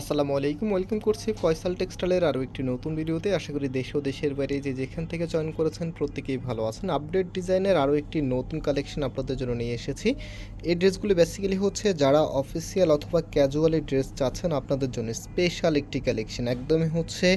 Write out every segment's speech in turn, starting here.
আসসালামু আলাইকুম, ওয়েলকাম করছি ফয়সাল টেক্সটাইলের আরও একটি নতুন ভিডিওতে। আশা করি দেশ ও দেশের বাইরে যে যেখান থেকে জয়েন করেছেন প্রত্যেকেই ভালো আছেন। আপডেট ডিজাইনের আরও একটি নতুন কালেকশন আপনাদের জন্য নিয়ে এসেছি। এই ড্রেসগুলি বেসিক্যালি হচ্ছে যারা অফিসিয়াল অথবা ক্যাজুয়ালি ড্রেস চাচ্ছেন, আপনাদের জন্য স্পেশাল একটি কালেকশন। একদমই হচ্ছে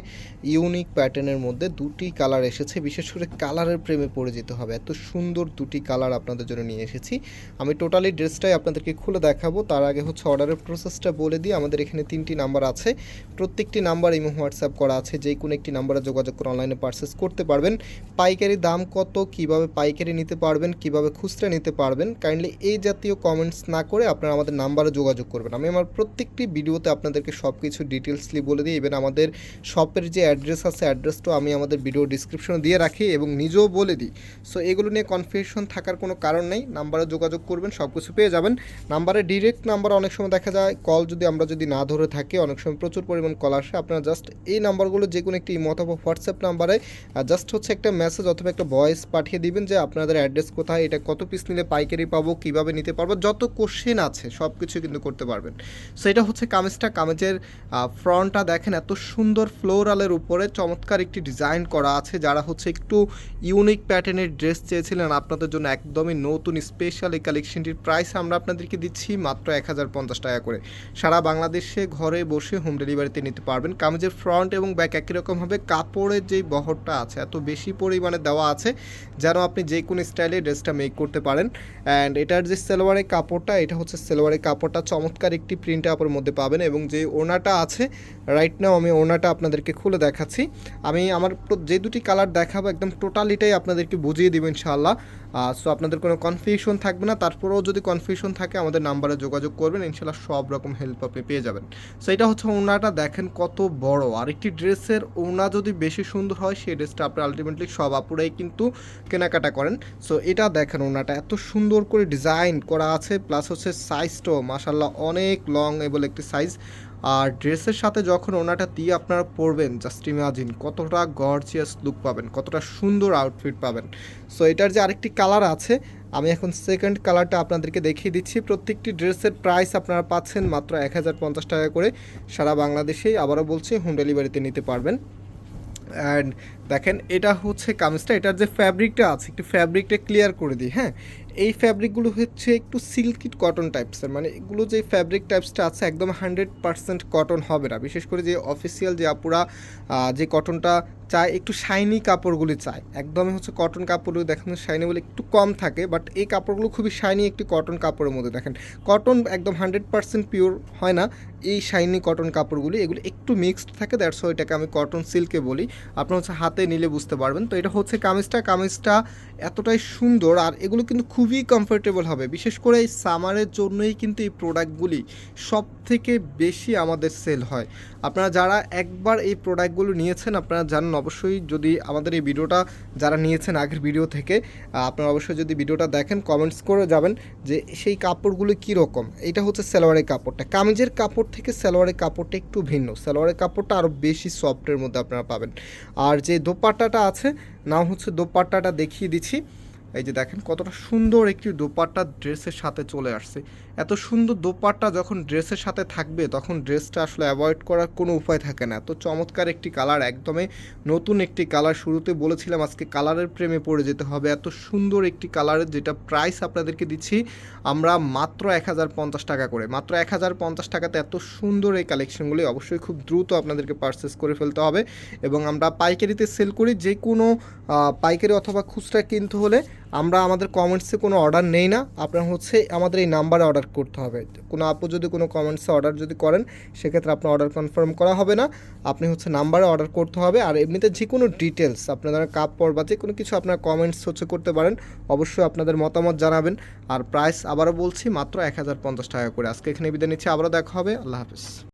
ইউনিক প্যাটার্নের মধ্যে দুটি কালার এসেছে। বিশেষ করে কালারের প্রেমে পড়ে যেতে হবে। এত সুন্দর দুটি কালার আপনাদের জন্য নিয়ে এসেছি। আমি টোটালি ড্রেসটাই আপনাদেরকে খুলে দেখাবো। তার আগে হচ্ছে অর্ডারের প্রসেসটা বলে দিই। আমাদের এখানে তিনটি নাম্বার আছে। প্রত্যেকটি নাম্বার ইমো হোয়াটসঅ্যাপ করা আছে। যে কোনো একটি নাম্বারে যোগাযোগ করে অনলাইনে পারচেস করতে পারবেন। পাইকারি দাম কত, কীভাবে পাইকারি নিতে পারবেন, কীভাবে খুচরা নিতে পারবেন কাইন্ডলি এই জাতীয় কমেন্টস না করে আপনারা আমাদের নাম্বারে যোগাযোগ করবেন। আমি আমার প্রত্যেকটি ভিডিওতে আপনাদেরকে সব কিছু ডিটেলসলি বলে দিই। ইভেন আমাদের শপের যে অ্যাড্রেস আছে অ্যাড্রেসটাও আমি আমাদের ভিডিও ডিসক্রিপশনে দিয়ে রাখি এবং নিজেও বলে দিই। সো এগুলো নিয়ে কনফিউশন থাকার কোনো কারণ নেই। নাম্বারে যোগাযোগ করবেন সব কিছু পেয়ে যাবেন। নাম্বারে ডিরেক্ট নাম্বার অনেক সময় দেখা যায় কল যদি আমরা যদি না ধরে থাকি অনেক সময় প্রচুর পরিমাণ কল আসে। আপনারা জাস্ট এই নাম্বারগুলো যে কোনো একটি ইমো অথবা হোয়াটসঅ্যাপ নাম্বারে জাস্ট হচ্ছে একটা মেসেজ অথবা একটা ভয়েস পাঠিয়ে দিবেন যে আপনাদের অ্যাড্রেস কোথায়, এটা কত পিস নিলে পাইকারি পাবো, কীভাবে নিতে পারব, যত কোশ্চেন আছে সব কিছু কিন্তু করতে পারবেন। সো এটা হচ্ছে কামেজটা। কামেজের ফ্রন্টটা দেখেন এত সুন্দর ফ্লোরালের উপরে চমৎকার একটি ডিজাইন করা আছে। যারা হচ্ছে একটু ইউনিক প্যাটার্নের ড্রেস চেয়েছিলেন, আপনাদের জন্য একদমই নতুন স্পেশাল এই কালেকশনটির প্রাইস আমরা আপনাদেরকে দিচ্ছি মাত্র এক হাজার পঞ্চাশ টাকা করে। সারা বাংলাদেশে ঘরে বসে হোম ডেলিভারিতে নিতে পারবেন। কামিজের ফ্রন্ট এবং ব্যাক একই রকমভাবে কাপড়ের যেই বহরটা আছে, এত বেশি পরিমাণে দেওয়া আছে যেন আপনি যে কোনো স্টাইলে ড্রেসটা মেক করতে পারেন। অ্যান্ড এটার যে সেলোয়ারের কাপড়টা, এটা হচ্ছে সেলোয়ারের কাপড়টা। চমৎকার একটি প্রিন্ট আপের মধ্যে পাবেন এবং যে ওনাটা আছে রাইট নাও আমি ওনাটা আপনাদেরকে খুলে দেখাচ্ছি। আমি আমার যে দুটি কালার দেখাবো, একদম টোটালিটাই আপনাদেরকে বুঝিয়ে দেবো ইনশাআল্লাহ। সো আপনাদের কোনো কনফিউশন থাকবে না। তারপরেও যদি কনফিউশন থাকে, আমাদের নাম্বারে যোগাযোগ করবেন। ইনশাআল্লাহ সব রকম হেল্প আপনি পেয়ে যাবেন। সো এটা হচ্ছে ওনাটা দেখেন কত বড়। আর একটি ড্রেসের ওনা যদি বেশি সুন্দর হয়, সেই ড্রেসটা আপনি আলটিমেটলি সব আপুরাই কিন্তু কেনাকাটা করেন। সো এটা দেখেন ওনাটা এত সুন্দর করে ডিজাইন করা আছে প্লাস হচ্ছে সাইজটাও মাসাল্লাহ অনেক লং এবল একটি সাইজ আর ড্রেসের সাথে যখন ওনাটা দিয়ে আপনারা পরবেন জাস্ট ইমাজিন কতটা গর্জিয়াস লুক পাবেন, কতটা সুন্দর আউটফিট পাবেন। সো এটার যে আরেকটি কালার আছে আমি এখন সেকেন্ড কালারটা আপনাদেরকে দেখিয়ে দিচ্ছি। প্রত্যেকটি ড্রেসের প্রাইস আপনারা পাচ্ছেন মাত্র এক হাজার পঞ্চাশ টাকা করে। সারা বাংলাদেশেই আবারও বলছি হোম ডেলিভারিতে নিতে পারবেন। অ্যান্ড দেখেন, এটা হচ্ছে কামিজটা, এটার যে ফ্যাব্রিকটা আছে, একটু ফ্যাব্রিকটা ক্লিয়ার করে দিই হ্যাঁ? এই ফ্যাব্রিকগুলো হচ্ছে একটু সিল্কি কটন টাইপসের মানে এগুলো যে ফ্যাব্রিক টাইপসটা আছে, একদম হান্ড্রেড পারসেন্ট কটন হবে না। বিশেষ করে যে অফিসিয়াল যে আপুরা যে কটনটা চায়, একটু শাইনি কাপড়গুলি চায়। একদমই হচ্ছে কটন কাপড়গুলো দেখেন শাইনি বলে একটু কম থাকে বাট এই কাপড়গুলো খুবই শাইনি একটি কটন কাপড়ের মধ্যে দেখেন। কটন একদম হান্ড্রেড পারসেন্ট পিওর হয় না, এই শাইনি কটন কাপড়গুলি, এগুলো একটু মিক্সড থাকে দ্যাটস এটাকে আমি কটন সিল্কে বলি। আপনার হচ্ছে হাতে নিলে বুঝতে পারবেন। তো এটা হচ্ছে কামিজটা কামিজটা এতটাই সুন্দর, আর এগুলো কিন্তু খুবই কমফোর্টেবল হবে। বিশেষ করে এই সামারের জন্যই কিন্তু এই প্রোডাক্টগুলি সব থেকে বেশি আমাদের সেল হয়। আপনারা যারা একবার এই প্রোডাক্টগুলো নিয়েছেন, আপনারা জানেন অবশ্যই যদি আমাদের এই ভিডিওটা যারা নিয়েছেন আগের ভিডিও থেকে আপনারা অবশ্যই যদি ভিডিওটা দেখেন কমেন্টস করে যাবেন যে সেই কাপড়গুলো কীরকম এটা হচ্ছে সালোয়ারের কাপড়টা। কামিজের কাপড় থেকে সালোয়ারের কাপড়টা একটু ভিন্ন। সালোয়ারের কাপড়টা আরও বেশি সফটের মধ্যে আপনারা পাবেন। আর যে দোপাট্টাটা আছে নাও হচ্ছে দোপাট্টাটা দেখিয়ে দিচ্ছি। এই যে দেখেন কতটা সুন্দর একটি দোপাট্টা ড্রেসের সাথে চলে আসছে। এত সুন্দর দোপাট্টা যখন ড্রেসের সাথে থাকবে, তখন ড্রেসটা আসলে অ্যাভয়েড করার কোনো উপায় থাকে না। এত চমৎকার একটি কালার একদমই নতুন একটি কালার শুরুতে বলেছিলাম আজকে কালারের প্রেমে পড়ে যেতে হবে। এত সুন্দর একটি কালারের যেটা প্রাইস আপনাদেরকে দিচ্ছি, আমরা মাত্র এক হাজার পঞ্চাশ টাকা করে। মাত্র এক হাজার পঞ্চাশ টাকাতে এত সুন্দর এই কালেকশনগুলি অবশ্যই খুব দ্রুত আপনাদেরকে পারচেস করে ফেলতে হবে। এবং আমরা পাইকারিতে সেল করি যে কোনো পাইকারি অথবা খুচরা কিনতে হলে আমরা আমাদের কমেন্টসে কোনো অর্ডার নেই না। আপনার হচ্ছে আমাদের এই নাম্বারে অর্ডার করতে হবে। কোনো আপু যদি কোনো কমেন্টসে অর্ডার যদি করেন, সেক্ষেত্রে আপনার অর্ডার কনফার্ম করা হবে না। আপনি হচ্ছে নাম্বারে অর্ডার করতে হবে। আর এমনিতে যে কোনো ডিটেলস আপনারা কাপড় বা যে কোনো কিছু আপনার কমেন্টস হচ্ছে করতে পারেন, অবশ্যই আপনাদের মতামত জানাবেন। আর প্রাইস আবারও বলছি মাত্র এক হাজার পঞ্চাশ টাকা করে। আজকে এখানে বিদায় নিচ্ছি। আবারও দেখা হবে। আল্লাহ হাফিজ।